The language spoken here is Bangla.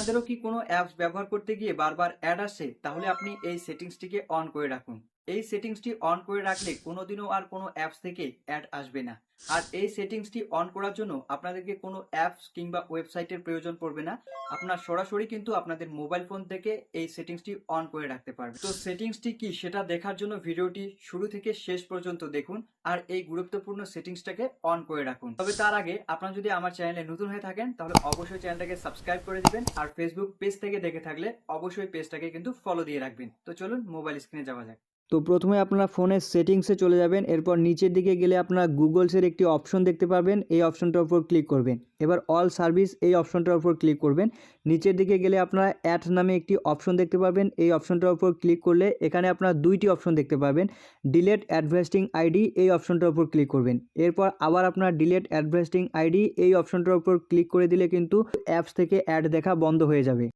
আপনাদেরও কি কোনো অ্যাপস ব্যবহার করতে গিয়ে বারবার অ্যাড আসে? তাহলে আপনি এই সেটিংসটিকে অন করে রাখুন। এই সেটিংসটি অন করে রাখলে কোনোদিনও আর কোনো অ্যাপস থেকে অ্যাড আসবে না। আর এই সেটিংসটি অন করার জন্য আপনাদেরকে কোনো অ্যাপস কিংবা ওয়েবসাইটের প্রয়োজন পড়বে না। আপনার সরাসরি কিন্তু আপনাদের মোবাইল ফোন থেকে এই সেটিংসটি অন করে রাখতে পারবে। তো সেটিংসটি কি সেটা দেখার জন্য ভিডিওটি শুরু থেকে শেষ পর্যন্ত দেখুন আর এই গুরুত্বপূর্ণ সেটিংসটাকে অন করে রাখুন। তবে তার আগে আপনারা যদি আমার চ্যানেলে নতুন হয়ে থাকেন তাহলে অবশ্যই চ্যানেলটাকে সাবস্ক্রাইব করে দিবেন আর ফেসবুক পেজ থেকে দেখে থাকলে অবশ্যই পেজটাকে কিন্তু ফলো দিয়ে রাখবেন। তো চলুন মোবাইল স্ক্রিনে যাওয়া যাক। তো প্রথমে আপনারা ফোনের সেটিংসে চলে যাবেন, এরপর নিচের দিকে গেলে আপনারা গুগলসের একটি অপশন দেখতে পাবেন, এই অপশনটার উপর ক্লিক করবেন। এবার অল সার্ভিস এই অপশনটার উপর ক্লিক করবেন। নিচের দিকে গেলে আপনারা অ্যাড নামে একটি অপশন দেখতে পাবেন, এই অপশনটার উপর ক্লিক করলে এখানে আপনারা দুইটি অপশন দেখতে পাবেন ডিলেট অ্যাডভার্টিং আইডি এই অপশনটার উপর ক্লিক করবেন। এরপর আবার আপনার ডিলেট অ্যাডভার্টিং আইডি এই অপশনটার উপর ক্লিক করে দিলে কিন্তু অ্যাপস থেকে অ্যাড দেখা বন্ধ হয়ে যাবে।